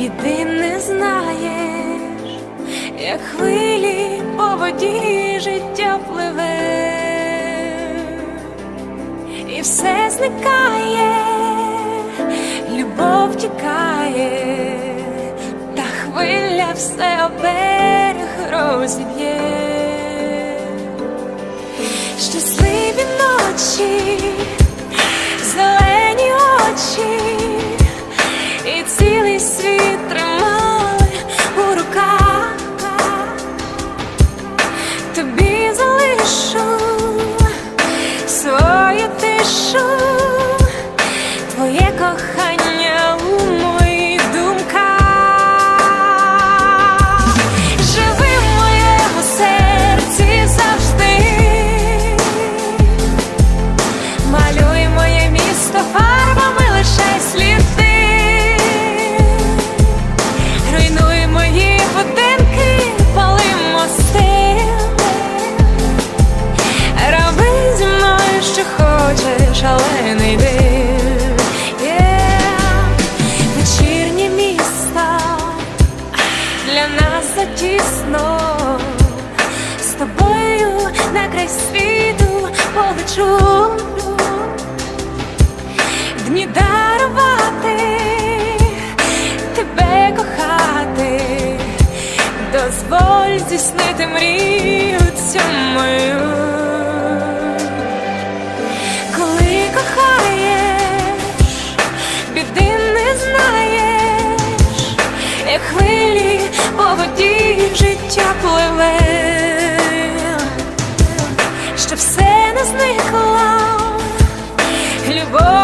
біди не знаєш, як хвилі по воді життя пливе, і все зникає, любов тікає, та хвиля все об берег розіб'є. Щасливі ночі, to be нас затісно. З тобою на край світу полечу. Дні дарувати, тебе кохати, дозволь здійснити мрію цю мою. Коли кохаєш, біди не знаєш, як хвилі воді життя пливе, щоб все не зникло любов.